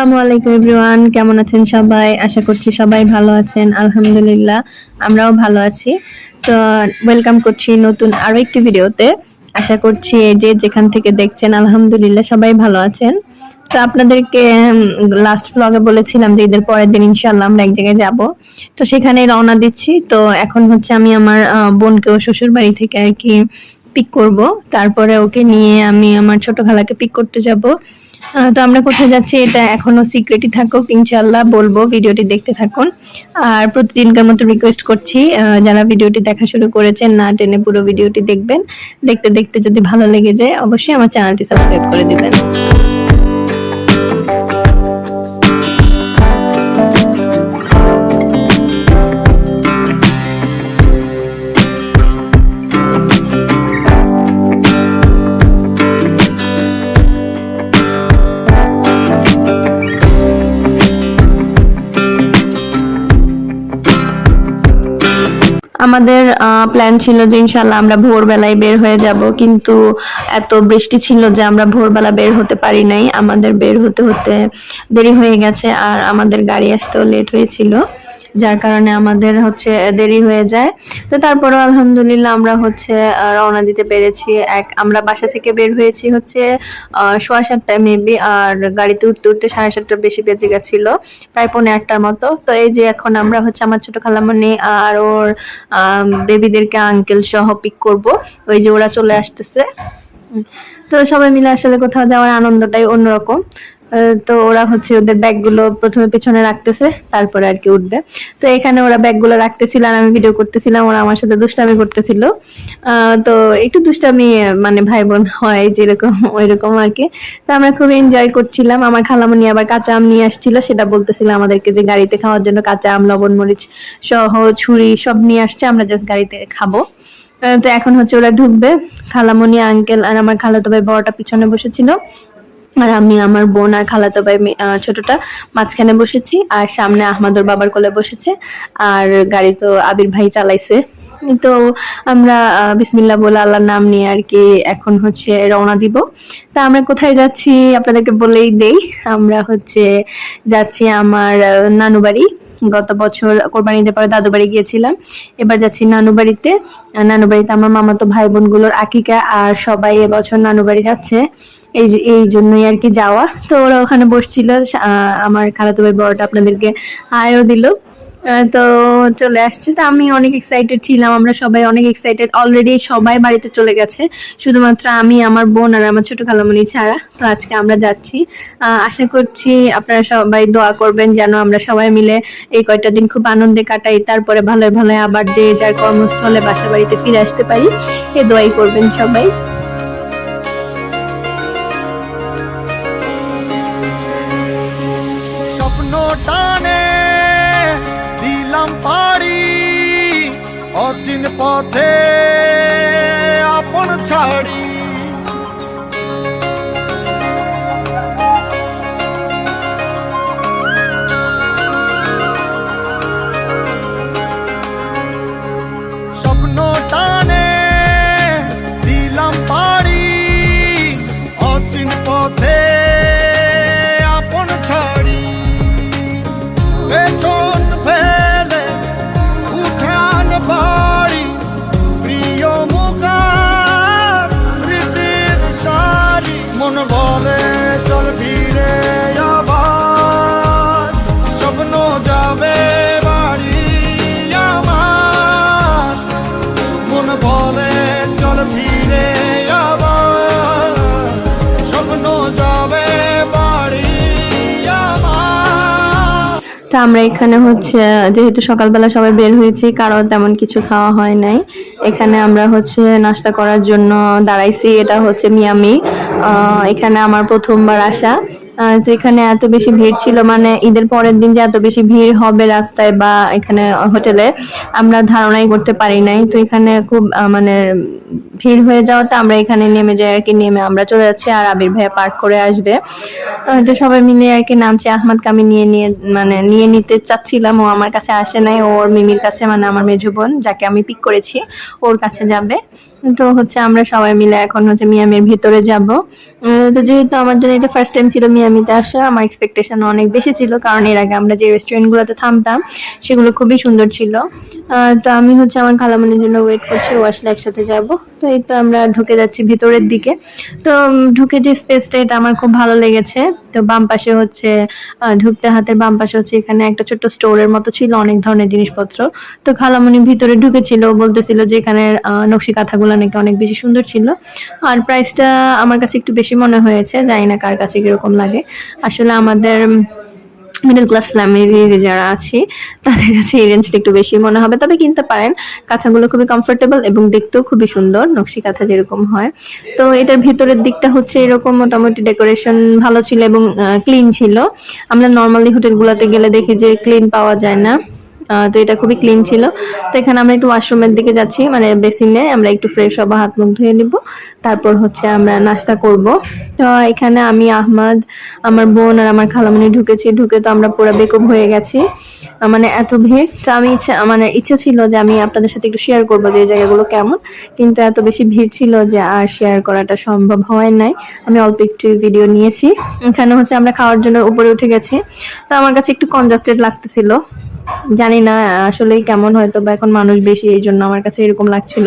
আসসালামু আলাইকুম এভরিওয়ান, কেমন আছেন সবাই? আশা করছি সবাই ভালো আছেন। আলহামদুলিল্লাহ, আমরাও ভালো আছি। তো ওয়েলকাম করছি নতুন আরও একটি ভিডিওতে। আশা করছি যে যেখান থেকে দেখছেন, আলহামদুলিল্লাহ সবাই ভালো আছেন। তো আপনাদেরকে লাস্ট ব্লগে বলেছিলাম যে ঈদের পরের দিন ইনশাল্লাহ আমরা এক জায়গায় যাব। তো সেখানে রওনা দিচ্ছি। তো এখন হচ্ছে আমি আমার বোনকেও শ্বশুর বাড়ি থেকে আর কি পিক করব। তারপরে ওকে নিয়ে আমি আমার ছোট খালাকে পিক করতে যাব। তো আমরা কোথায় যাচ্ছি এটা এখনও সিক্রেটই থাকুক ইনশাল্লাহ বলব, ভিডিওটি দেখতে থাকুন। আর প্রতিদিনকার মতো রিকোয়েস্ট করছি যারা ভিডিওটি দেখা শুরু করেছেন, না টেনে পুরো ভিডিওটি দেখবেন। দেখতে দেখতে যদি ভালো লেগে যায়, অবশ্যই আমার চ্যানেলটি সাবস্ক্রাইব করে দিবেন। আমাদের প্ল্যান ছিল যে ইনশাল্লাহ আমরা ভোরবেলায় বের হয়ে যাব, কিন্তু এত বৃষ্টি ছিল যে আমরা ভোরবেলা বের হতে পারি নাই। আমাদের বের হতে হতে দেরি হয়ে গেছে আর আমাদের গাড়ি আসতেও লেট হয়েছিল। যার কারণে আমাদের হচ্ছে দেরি হয়ে যায়। তো তারপরেও আলহামদুলিল্লাহ আমরা হচ্ছে রওনা দিতে পেরেছি। এক, আমরা বাসা থেকে বের হয়েছি হচ্ছে সোয়া সাতটায় মেবি আর গাড়িতে উঠতে উঠতে সাড়ে সাতটার বেশি বেজে গেছিল, প্রায় পৌনে আটটার মতো। তো এই যে এখন আমরা হচ্ছে আমার ছোট খালামণি আর ওর বেবিদেরকে আঙ্কেল সহ পিক করব। ওই যে ওরা চলে আসতেছে। তো সবাই মিলে আসলে কোথাও যাওয়ার আনন্দটাই অন্যরকম। তো ওরা হচ্ছে ওদের ব্যাগগুলো প্রথমে পেছনে রাখতেছে, তারপরে আর কি উঠবে। তো এখানে ওরা ব্যাগগুলো রাখতেছিল আর আমি ভিডিও করতেছিলাম, ওরা আমার সাথে দুষ্টামি করতেছিল। তো একটু দুষ্টামি মানে ভাই বোন হয় যেরকম ওই রকম আর কি। তো আমরা খুব এনজয় করছিলাম। আমার খালামণি আবার কাঁচা আম নিয়ে আসছিল, সেটা বলতেছিল আমাদেরকে যে গাড়িতে খাওয়ার জন্য কাঁচা আম, লবণ, মরিচ সহ ছুরি সব নিয়ে আসছে, আমরা জাস্ট গাড়িতে খাব। তো এখন হচ্ছে ওরা ঢুকবে। খালামণি আঙ্কেল আর আমার খালাতো ভাই বড়টা পিছনে বসেছিল। আর আমি আমার বোন আর খালাতো ভাই ছোটটা মাঝখানে বসেছি, আর সামনে আহমদর বাবার কোলে বসেছে, আর গাড়ি তো আবির ভাই চালাইছে। তো আমরা বিসমিল্লা বলে আল্লাহর নাম নিয়ে আর কি এখন হচ্ছে রওনা দিব। তা আমরা কোথায় যাচ্ছি আপনাদেরকে বলেই দেই, আমরা হচ্ছে যাচ্ছি আমার নানু বাড়ি গত বছর কোরবানি ঈদের পরে দাদু বাড়ি গিয়েছিলাম। এবার যাচ্ছি নানু বাড়িতে। নানু বাড়িতে আমার মামাতো ভাই বোনগুলোর আকিকা আর সবাই এবছর নানু বাড়ি যাচ্ছে। এই এই জন্যই আর কি যাওয়া। তো ওরা ওখানে বসছিল। আমার খালাতো ভাই বড়টা আপনাদেরকে আয়ও দিল। তো চলে আসছে। তো আমি অনেক এক্সাইটেড ছিলাম, আমরা সবাই অনেক এক্সাইটেড অলরেডি সবাই বাড়িতে চলে গেছে, শুধুমাত্র আমি, আমার বোন আর আমার ছোট খালামণি ছাড়া। তো আজকে আমরা যাচ্ছি। আশা করছি আপনারা সবাই দোয়া করবেন যেন আমরা সবাই মিলে এই কয়টা দিন খুব আনন্দে কাটাই, তারপরে ভালো ভালো আবার যে যার কর্মস্থলে বাসা বাড়িতে ফিরে আসতে পারি, এ দোয়াই করবেন সবাই। পথে আপন ছাড়ি তো আমরা এখানে হচ্ছে, যেহেতু সকালবেলা সবাই বের হয়েছি কারও তেমন কিছু খাওয়া হয় নাই। এখানে আমরা হচ্ছে নাস্তা করার জন্য দাঁড়াইছি, এটা হচ্ছে মিয়ামি। এখানে আমার প্রথমবার আসা। তো এখানে এত বেশি ভিড় ছিল মানে ঈদের পরের দিন যে এত বেশি ভিড় হবে রাস্তায় বা এখানে হোটেলে, আমরা ধারণাই করতে পারি নাই। তো এখানে খুব মানে ভিড় হয়ে যাওয়া তো আমরা এখানে নেমে যাই আর কি, নেমে আমরা চলে যাচ্ছি আর আবির ভাইয়া পার্ক করে আসবে। তো সবাই মিলে আর কি নামছে, আহমদকে আমি নিয়ে নিয়ে মানে নিয়ে নিতে চাচ্ছিলাম, ও আমার কাছে আসে নাই ওর মিমির কাছে মানে আমার মেজো বোন, যাকে আমি পিক করেছি, ওর কাছে যাবে। তো হচ্ছে আমরা সবাই মিলে এখন হচ্ছে মিয়ামির ভিতরে যাব। তো যেহেতু আমার জন্য এটা ফার্স্ট টাইম ছিল মিয়ামিতে আসা, আমার এক্সপেকটেশন অনেক বেশি ছিল, কারণ এর আগে আমরা যে রেস্টুরেন্টগুলোতে থামতাম, সেগুলো খুবই সুন্দর ছিল। তো আমি হচ্ছে আমার খালামনির জন্য ওয়েট করছি, ও আসলে একসাথে যাব। তো এই তো আমরা ঢুকে যাচ্ছি ভিতরের দিকে। তো ঢুকে যে স্পেসটা এটা আমার খুব ভালো লেগেছে। তো বাম পাশে হচ্ছে ঢুকতে হাতের বাম পাশে হচ্ছে এখানে একটা ছোট্ট স্টোরের মতো ছিল, অনেক ধরনের জিনিসপত্র। তো খালামণি ভিতরে ঢুকেছিল বলতেছিল যে এখানে নকশি কাঁথাগুলো নাকি অনেক বেশি সুন্দর ছিল। আর প্রাইসটা আমার কাছে একটু বেশি মনে হয়েছে, জানি না কার কাছে কীরকম লাগে। আসলে আমাদের মিডল ক্লাস ফ্যামিলির যারা আছি, তাদের কাছে এই রেঞ্জটা একটু বেশি মনে হবে। তবে কিনতে পারেন, কাঁথাগুলো খুবই কমফোর্টেবল এবং দেখতেও খুবই সুন্দর, নকশি কাঁথা যেরকম হয়। তো এটার ভিতরের দিকটা হচ্ছে এরকম মোটামুটি ডেকোরেশন ভালো ছিল এবং ক্লিন ছিল। আমরা নর্মালি হোটেলগুলোতে গেলে দেখি যে ক্লিন পাওয়া যায় না। তো এটা খুবই ক্লিন ছিল। তো এখানে আমরা একটু ওয়াশরুমের দিকে যাচ্ছি মানে বেসিনে আমরা একটু ফ্রেশ হব, হাত মুখ ধুয়ে নিব। তারপর হচ্ছে আমরা নাস্তা করব। তো এখানে আমি, আহমদ, আমার বোন আর আমার খালামণি ঢুকেছি। ঢুকে তো আমরা পুরো বেকুব হয়ে গেছি। মানে এত ভিড়। তো আমি ইচ্ছা মানে ইচ্ছা ছিল যে আমি আপনাদের সাথে একটু শেয়ার করব যে এই জায়গাগুলো কেমন। কিন্তু এত বেশি ভিড় ছিল যে আর শেয়ার করাটা সম্ভব হয় নাই। আমি অল্প একটু ভিডিও নিয়েছি। এখানে হচ্ছে আমরা খাওয়ার জন্য উপরে উঠে গেছি। তো আমার কাছে একটু কনজাস্টেড লাগতেছিল। জানি না আসলে কেমন হয়তো বা এখন মানুষ বেশি, এই জন্য আমার কাছে এরকম লাগছিল।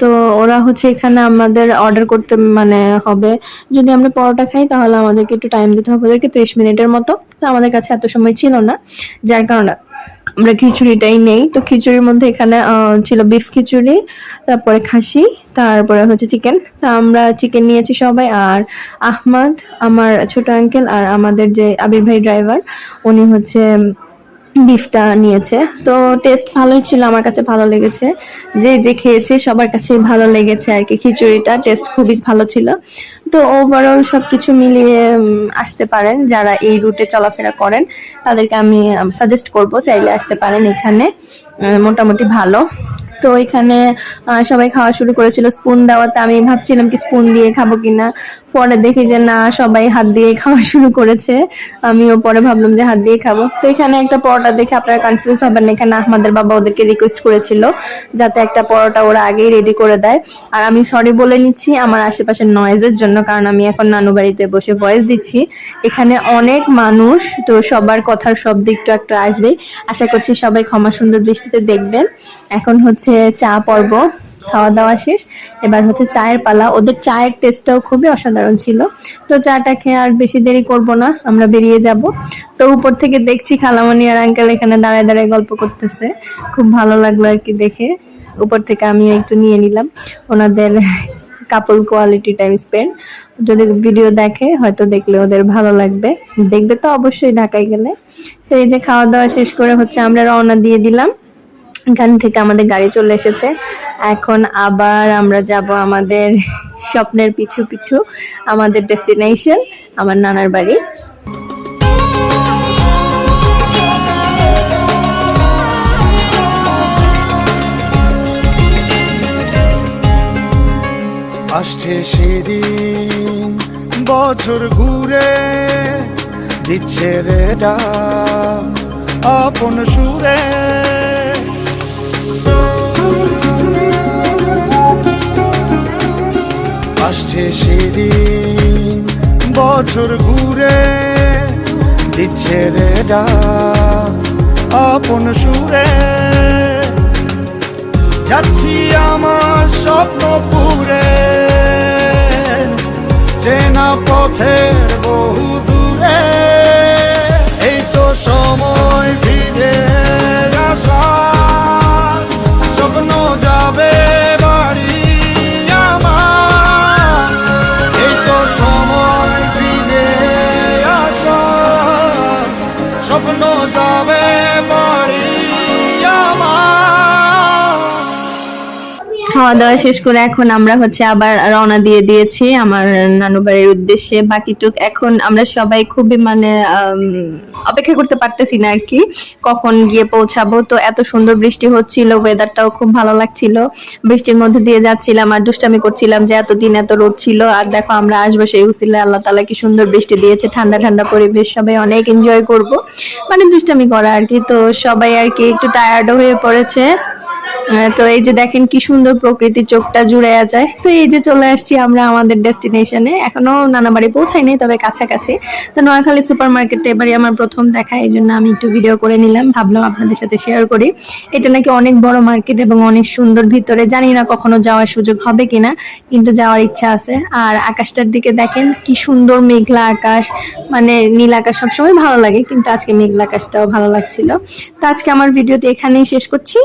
তো ওরা হচ্ছে এখানে আমাদের অর্ডার করতে মানে হবে। যদি আমরা পরোটা খাই, তাহলে আমাদেরকে একটু টাইম দিতে হবে। ওদেরকে ত্রিশ মিনিটের মতো। তো আমাদের কাছে এত সময় ছিল না। যার কারণে আমরা খিচুড়িটাই নেই। তো খিচুড়ির মধ্যে এখানে ছিল বিফ খিচুড়ি, তারপরে খাসি, তারপরে হচ্ছে চিকেন তা আমরা চিকেন নিয়েছি সবাই। আর আহমদ, আমার ছোট আঙ্কেল আর আমাদের যে আবির ভাই ড্রাইভার উনি হচ্ছে বিফটা নিয়েছে। তো টেস্ট ভালোই ছিল, আমার কাছে ভালো লেগেছে। যে যে খেয়েছে, সবার কাছে ভালো লেগেছে আর কি। খিচুড়িটা টেস্ট খুবই ভালো ছিল। তো ওভারঅল সবকিছু মিলিয়ে আসতে পারেন। যারা এই রুটে চলাফেরা করেন, তাদেরকে আমি সাজেস্ট করব চাইলে আসতে পারেন এখানে। মোটামুটি ভালো। তো এখানে সবাই খাওয়া শুরু করেছিল। স্পুন দেওয়াতে আমি ভাবছিলাম কি স্পুন দিয়ে খাব কিনা। পরে দেখি যে না, সবাই হাত দিয়ে খাওয়া শুরু করেছে। আমিও পরে ভাবলাম যে হাত দিয়ে খাব। তো এখানে একটা পরোটা দেখে আপনারা কনফিউজ হবেন এখানে আহমদের বাবা ওদেরকে রিকোয়েস্ট করেছিল যাতে একটা পরোটা ওরা আগেই রেডি করে দেয়। আর আমি সরি বলে নিচ্ছি, আমার আশেপাশের নয়েজের জন্য, কারণ আমি এখন নানু বাড়িতে বসে ভয়েস দিচ্ছি। এখানে অনেক মানুষ, তো সবার কথার শব্দ একটু একটু আসবেই। আশা করছি সবাই ক্ষমা সুন্দর দৃষ্টিতে দেখবেন। এখন হচ্ছে চা পর্ব। খাওয়া দাওয়া শেষ। এবার হচ্ছে চায়ের পালা। ওদের চায়ের টেস্টটাও খুবই অসাধারণ ছিল। তো চাটা খেয়ে আর বেশি দেরি করব না, আমরা বেরিয়ে যাব। তো উপর থেকে দেখছি খালামণি আর আঙ্কেল এখানে দাঁড়ায় দাঁড়ায় গল্প করতেছে। খুব ভালো লাগল আর কি দেখে। উপর থেকে আমি একটু নিয়ে নিলাম। ওনাদের কাপল কোয়ালিটি টাইম স্পেন্ড যদি ভিডিও দেখে, হয়তো দেখলে ওদের ভালো লাগবে। দেখবে তো অবশ্যই ঢাকায় গেলে। তো এই যে খাওয়া দাওয়া শেষ করে হচ্ছে আমরা রওনা দিয়ে দিলাম। এখান থেকে আমাদের গাড়ি চলে এসেছে। এখন আবার আমরা যাব আমাদের স্বপ্নের পিছু পিছু আমাদের ডেস্টিনেশন আমার নানার বাড়ি। আসছে সেদিন বছর ঘুরে, দিচ্ছে রে আপন সুরে। আসছে সেদিন বছর ঘুরে দিচ্ছে রে আপন সুরে। যাচ্ছি আমার স্বপ্ন পুরে, চেনা পথের বহু খাওয়া দাওয়া শেষ করে এখন আমরা হচ্ছে আবার রওনা দিয়ে দিয়েছি আমার নানু বাড়ির উদ্দেশ্যে। বাকিটুক এখন আমরা সবাই খুবই মানে অপেক্ষা করতে পারতেছি না আর কি, কখন গিয়ে পৌঁছাবো। তো এত সুন্দর বৃষ্টি হচ্ছিল ওয়েদারটাও খুব ভালো লাগছিল। বৃষ্টির মধ্যে দিয়ে যাচ্ছিলাম আর দুষ্টামি করছিলাম যে এতদিন এত রোদ ছিল। আর দেখো আমরা আসব সেই উসিলে আল্লাহ তালা কি সুন্দর বৃষ্টি দিয়েছে, ঠান্ডা ঠান্ডা পরিবেশ, সবাই অনেক এনজয় করব। মানে দুষ্টামি করা আর কি, তো সবাই আর কি একটু টায়ার্ডও হয়ে পড়েছে। তো এই যে দেখেন কি সুন্দর প্রকৃতির চোখটা জুড়ে যায় তো এই যে চলে আসছি আমরা আমাদের ডেস্টিনেশনে এখনও নানা বাড়ি পৌঁছাইনি তবে কাছাকাছি। তো নোয়াখালী সুপার মার্কেটে এবারে আমার প্রথম দেখা, এই জন্য আমি একটু ভিডিও করে নিলাম। ভাবলাম আপনাদের সাথে শেয়ার করি। এটা নাকি অনেক বড় মার্কেট এবং অনেক সুন্দর ভিতরে। জানি না কখনো যাওয়ার সুযোগ হবে কিনা, কিন্তু যাওয়ার ইচ্ছা আছে। আর আকাশটার দিকে দেখেন কি সুন্দর মেঘলা আকাশ। মানে নীল আকাশ সবসময় ভালো লাগে, কিন্তু আজকে মেঘলা আকাশটাও ভালো লাগছিল। তো আজকে আমার ভিডিওটি এখানেই শেষ করছি।